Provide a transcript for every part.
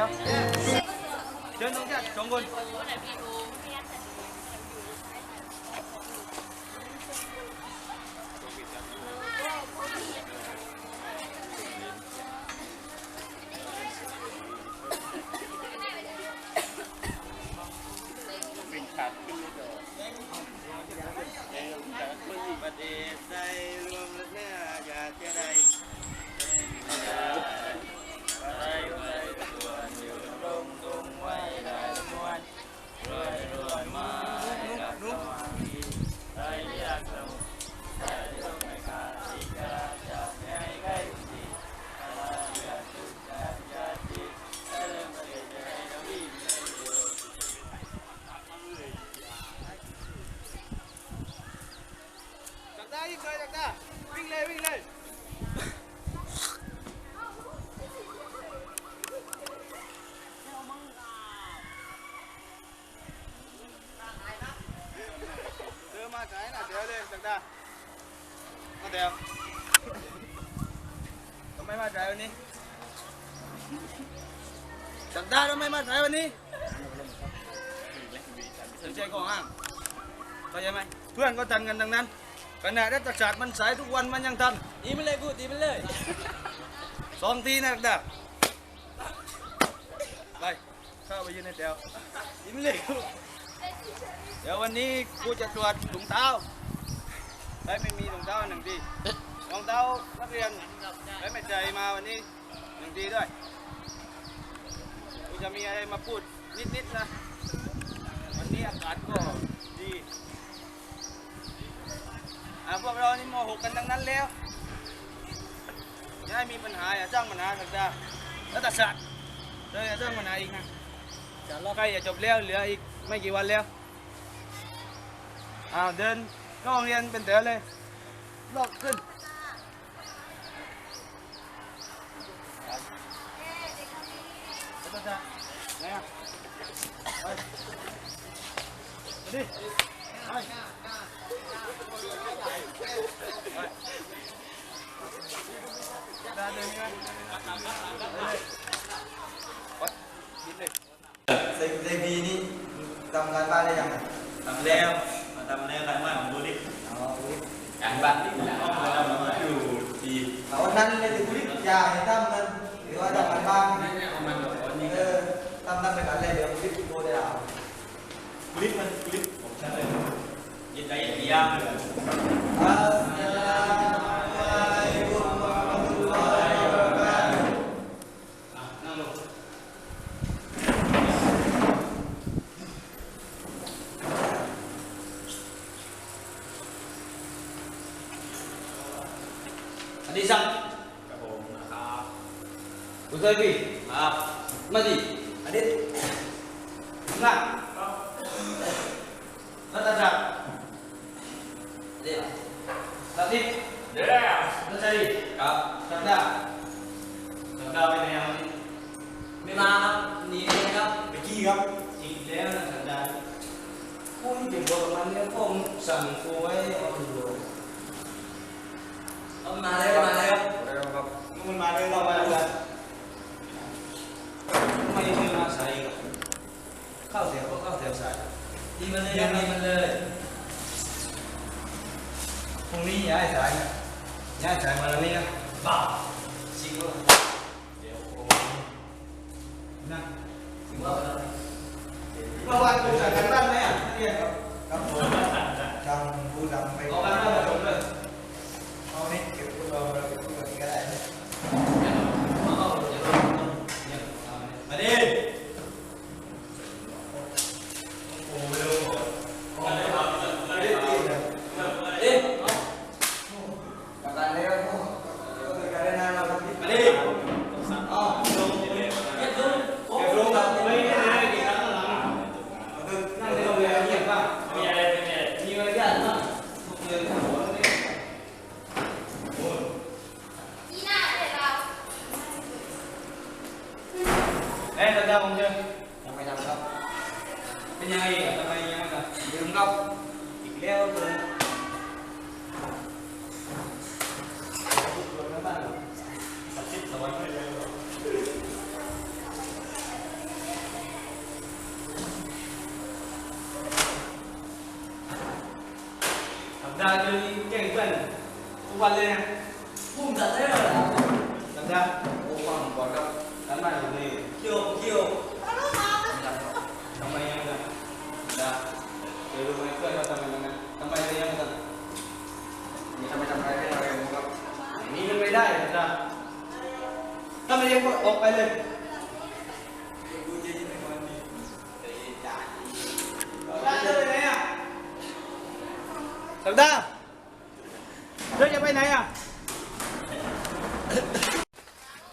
แล้วเชิญตร วิ่งเลยวิ่งเลยเดินมาสายนะเดี๋ยวเลยจักได้มาเดี๋ยวทำไมมาสายวันนี้จักได้ทำไมมาสายวันนี้สนใจก่อห้างเข้าใจไหมเพื่อนก็ทันกันทั้งนั้น ขณะรัฐศาสตร์มันสายทุกวันมันยังทันตีมันเลยกูตีมันเลยสองทีนะดักไปเข้าไปยืนในแถวยิ้มเลยกูเดี๋ยววันนี้กูจะตรวจถุงเท้าใครไม่มีถุงเท้าหนึ่งทีรองเท้านักเรียนใครไม่ใจมาวันนี้หนึ่งทีด้วยกูจะมีอะไรมาพูดนิดๆนะวันนี้อากาศก็ดี อ่าพวกเรานี่ม หกกันทั้งนั้นแล้วอย่าให้มีปัญหาอย่าสร้างปัญหาสักดาแล้วแต่สัตว์เราอย่าสร้างปัญหาอีกนะใกล้จะจบแล้วเหลืออีกไม่กี่วันแล้วอ้าวเดินเข้าโรงเรียนเป็นแถวเลยลอกขึ้นแล้วแต่สัตว์ไหนอะไปดิไป ได้ เลยไหมเลยวัดยินเลยเซเซบีนี่ทำงานบ้านได้ยังไงทำแล้วมาทำแล้วกันว่าของดูดิอ๋ออุ๊ยการบ้านที่แล้วมาอยู่ดีเอาวันนั้นเลยถึงรีบยาให้ทำมันหรือว่าทำงานบ้านมันวันนี้ เออทำทำไปกันเลยเดี๋ยวรีบโทรได้เอา คลิปมันคลิปผมใช่เลยยินใจอย่างยากเลย อัสสลามุอะลัยกุมวะเราะห์มะตุลลอฮิวะบะเราะกาตุฮ์ นั่งลง อันนี้สั่ง ครับผมนะครับ อุซัยบี ครับ มาดิ อันนี้นั่งรัตจักรเดี๋ยวสัตติเดี๋ยวรัตรีครับสัปดาห์สัปดาห์เป็นไงวันนี้ไม่มาครับหนีเลยครับไปกี้ครับอีกแล้วนะสัปดาห์คุณจะบอกมันเนี่ยผมสั่งกูไว้เอาดูเอามาเลยมาเลยครับครับมันมาเลยเรามาเลยไม่ไม่มาใส่เข้าแถ วก็เข้าแถวสายดีมันเลยดีมันเลยพรุ่งนี้ย้ายสายนะย้ายสายมาแล้วนี่นะบ้าจริงด้วยเดี๋ยวผมนะถึงว่าแล้วเมื่อวานคุณสั่งกันบ้านไหมอะนักเรียนครับครับผมทางผู้นำไปเอาบ้านมาส่งเลย hai tao đâu không chưa? Trong hai à? tao không cái nhai ở trong hai nhai là đường góc. Chỉ leo thôi. Ra cho cái cần quan lên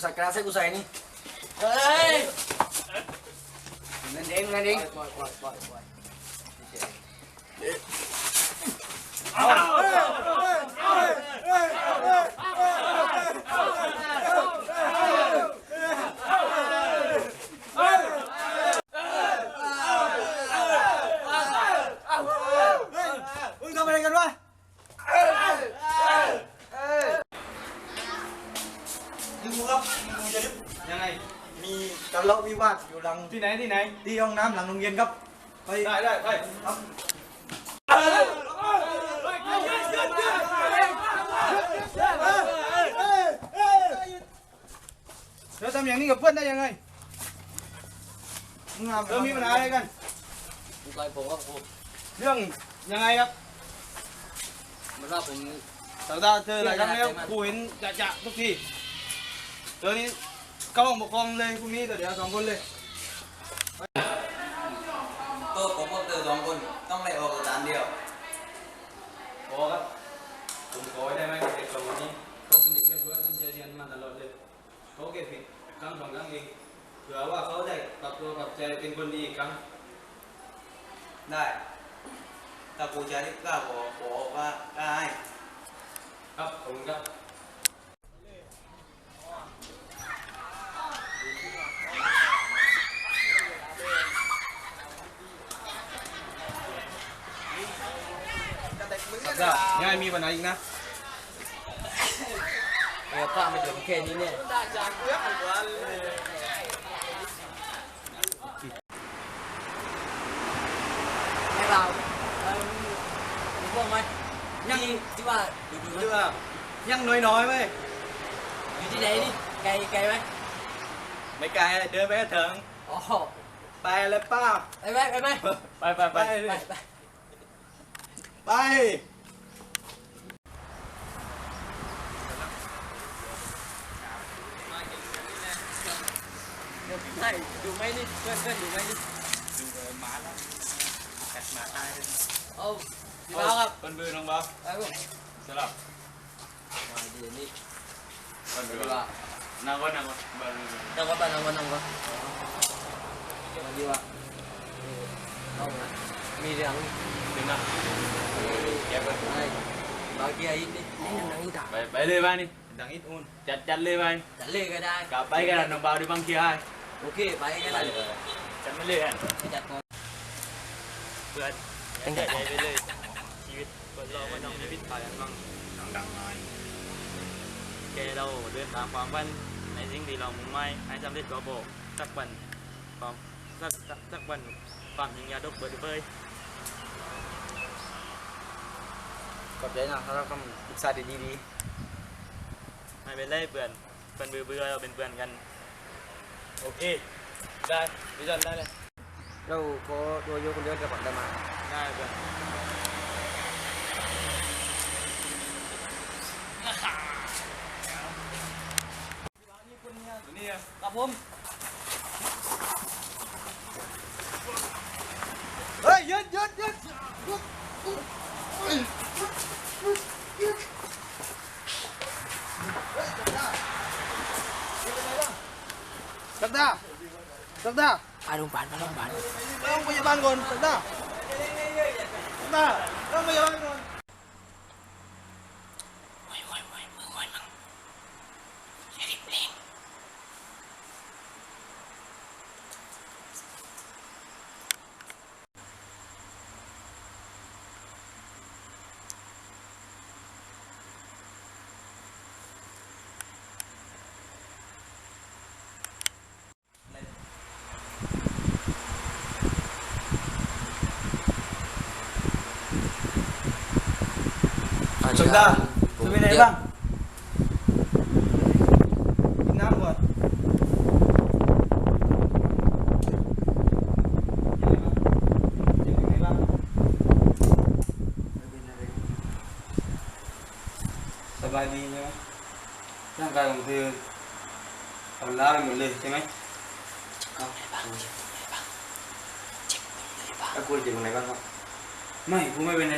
กูใส่กระดาษใส่กูใส่นี่เฮ้ยนั่นเองนั่นเองปล่อยปล่อยปล่อยปล่อย มึงทำอะไรกันวะ ดึงกู ครับดึงกูจะดึงยังไง มีทะเลาะวิวาทอยู่หลังที่ไหนที่ไหน ที่ห้องน้ำหลังโรงเรียนครับ ไป ได้ได้ไปครับเธอทำอย่างนี้กับเพื่อนได้ยังไงมึงมาเธอมีปัญหาอะไรกันผมต่อยผมว่าผมเรื่องยังไงครับมันว่าผมสัปดาห์เธอหลายครั้งแล้วกูเห็นจะจะทุกที เธอนี้เข้าห้องปกครองเลยพรุ่งนี้เดี๋ยวสองคนเลยตัวผมกับเธอสองคนต้องไล่ออกตามเดียวขอครับผมขอได้ไหมเด็กสองคนนี้เขาเป็นเด็กเรียบร้อยตั้งใจเรียนมาตลอดเลยเขาเก็บผิดครั้งสองครั้งเองเผื่อว่าเขาได้ปรับตัวปรับใจเป็นคนดีอีกครั้งได้ถ้ากูจะให้กล้าบอกบอกว่ากล้าให้ ครับผมครับ สัปดาห์ยังไงมีปัญหาอีกนะเออป้าไม่ถึงแค่นี้เนี่ยให้เราเออมีพวกไหมยังที่ว่าดูดูเรื่องยังน้อยๆไหมอยู่ที่ไหนนี่ไกลไกลไหมไม่ไกลเดินไปก็ถึงอ๋อไปเลยป้าไปไหมไปไหมไปไปไปไปไป ไป เดี๋ยวพี่ให้ดูไหมนี่เพื่อนเพื่อนดูไหมนี่ดูเลยหมาแล้วกัดหมาตายเลยเอาพี่บ้าครับเป็นบือน้องบ้าไปพวกสลับมาดีนี่เป็นบือนั่งก่อนนั่งก่อนบ้านนั่งวัดบ้านนั่งวัดนั่งวัดมาดีว่าเอามามีเรื่องถึงนะแกไปไอ้บางทีไอ้นี่นี่หนังอีตาไปไปเลยบ้านนี่ ดังอิดอุ่นจัดจัดเลยบ้านจะเล่ก็ได้กลับไปกันน้องบ่าวดูบางเคไปก็ได้จัดไม่เลย อะไปจัดก่อนเพื่อนตั้งใจไปเลยชีวิตคนเราไม่ต้องมีพิษภัยบ้างดังๆหน่อยแกเราเดินตามความฝันในสิ่งที่เรามุ่งหมายให้สำเร็จก็บอกสักวันความสักสักสักวันความยิงยาดกเบิดเบยขอบใจนะสำหรับคำปรึกษาดีๆดีไม่เป็นไรเพื่อนเพื่อนเบื่อเบื่อเราเป็นเพื่อนกัน โอเค ได้พี่จันได้เลย เราขอตัวโยคนเดียวจะผ่านได้มาได้เพื่อนนี่อะครับผม เฮ้ยหยุดหยุดหยุด สักดาสักดาไปโรงพ ยาบาลไปโรงพยาบาลไปโรงพยาบาลก่อนสักดา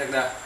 สักดาไ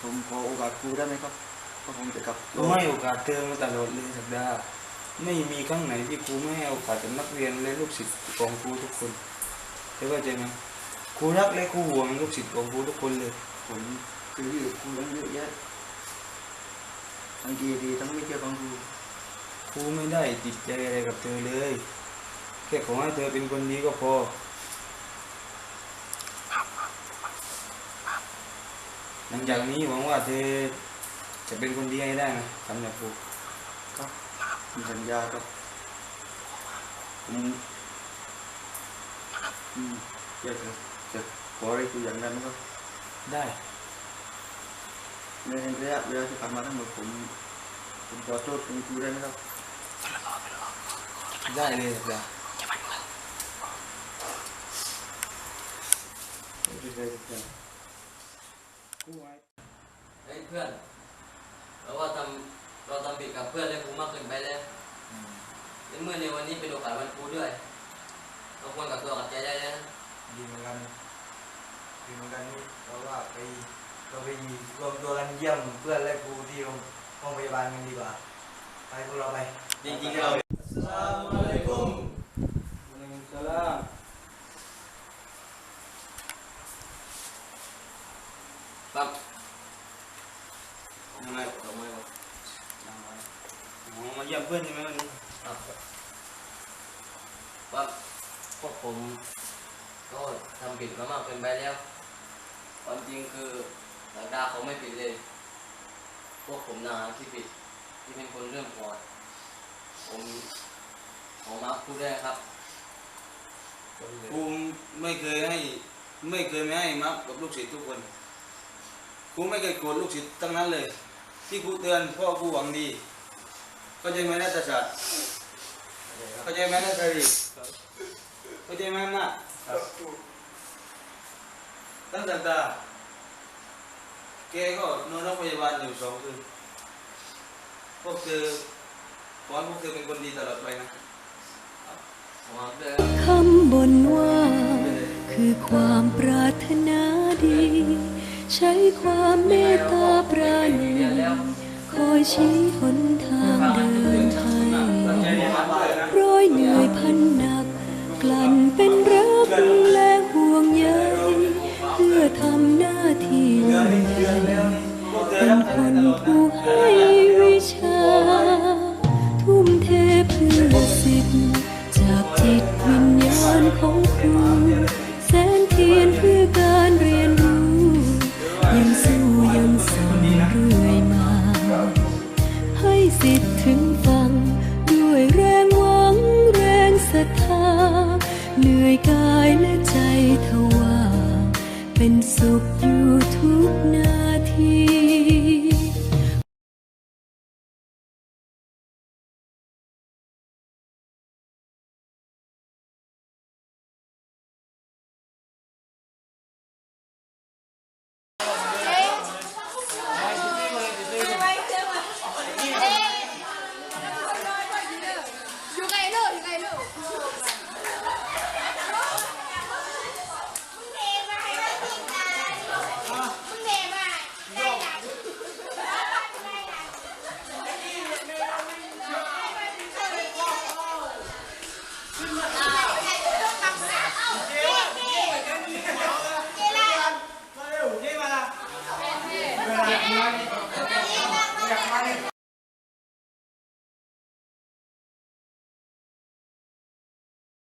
ผมผมมีอะไรจะทราบครูครับตลอดเวลาที่ผมผ่านมาทั้งเวลาเรียนทุกๆตลอดระยะระยะเวลาเรียนทั้งหมดผมเคยเกเรผมเคยทำไม่ดีกับครูผมเคยดื้อผมไม่เชื่อฟังครูผมขอโอกาสครูได้ไหมครับเพราะผมจะกลับกูให้โอกาสเธอมาตลอดเลยสักดาห์ไม่มีครั้งไหนที่ครูไม่ให้โอกาสกับนักเรียนและลูกศิษย์ของครูทุกคนเธอเข้าใจไหมครูรักและครูห่วงลูกศิษย์ของครูทุกคนเลยผมคืออยู่กับครูตั้งเยอะแยะทั้งดีดีทั้งไม่เชื่อฟังครูครูไม่ได้ติดใจอะไรกับเธอเลยแค่ขอให้เธอเป็นคนดีก็พอ หลังจากนี้หวังว่าเธอจะเป็นคนดีให้ได้นะสำหรับครูครับผมสัญญาครับผมอืมอยากจะจะขออะไรครูอย่างนั้นนะครับได้ในระยะเวลาที่ผ่านมาทั้งหมดผมผมขอโทษคุณครูได้ไหมครับได้เลยสักดาห์ไม่เป็นไร ครับครูไว้เฮ้ยเพื่อนเราว่าทำเราทำผิดกับเพื่อนและครูมากเกินไปแล้วในเมื่อในวันนี้เป็นโอกาสวันครูด้วย เราควรกลับตัวกลับใจได้แล้วนะดีเหมือนกันดีเหมือนกันนี่เราว่าไปเราไปรวมตัวกันเยี่ยมเพื่อนและครูที่โรงห้องพยาบาลกันดีกว่าไปพวกเราไปจริงๆเราสลามอะลัยกุมวะลัยกุมสลาม ปั๊บ ยังไง ตบมือก่อน อ๋อมาเยี่ยมเพื่อนใช่ไหมวันนี้ ครับปั๊บพวกผมก็ทำผิดมามากเกินไปแล้ว คือหลังดาเขาไม่ผิดเลย พวกผมนะที่ผิดที่เป็นคนเริ่มก่อนผมขอมาพูดได้ครับกูไม่เคยให้ ไม่เคยไม่ให้มักกับลูกศิษย์ทุกคนกูไม่เคยโกรธลูกศิษย์ทั้งนั้นเลย ที่กูเตือนพราะกูหวังดีเข้าใจไหมนัทศาสตร์เข้าใจไหมนัทธารีเข้าใจไหมนะตั้งแต่ตา แกก็นอนโรงพยาบาลอยู่สองคืนพวกเธอขอให้พวกเธอเป็นคนดีตลอดไปนะคำบนว่า คือความปรารถนาดี ใช้ความเมตตาปราณีคอยชี้หนทางเดินให้ตั้งใจเรียร้อยเหนื่อยพันหนัก กลั่นเป็นรักแล้ Ang pag-ibig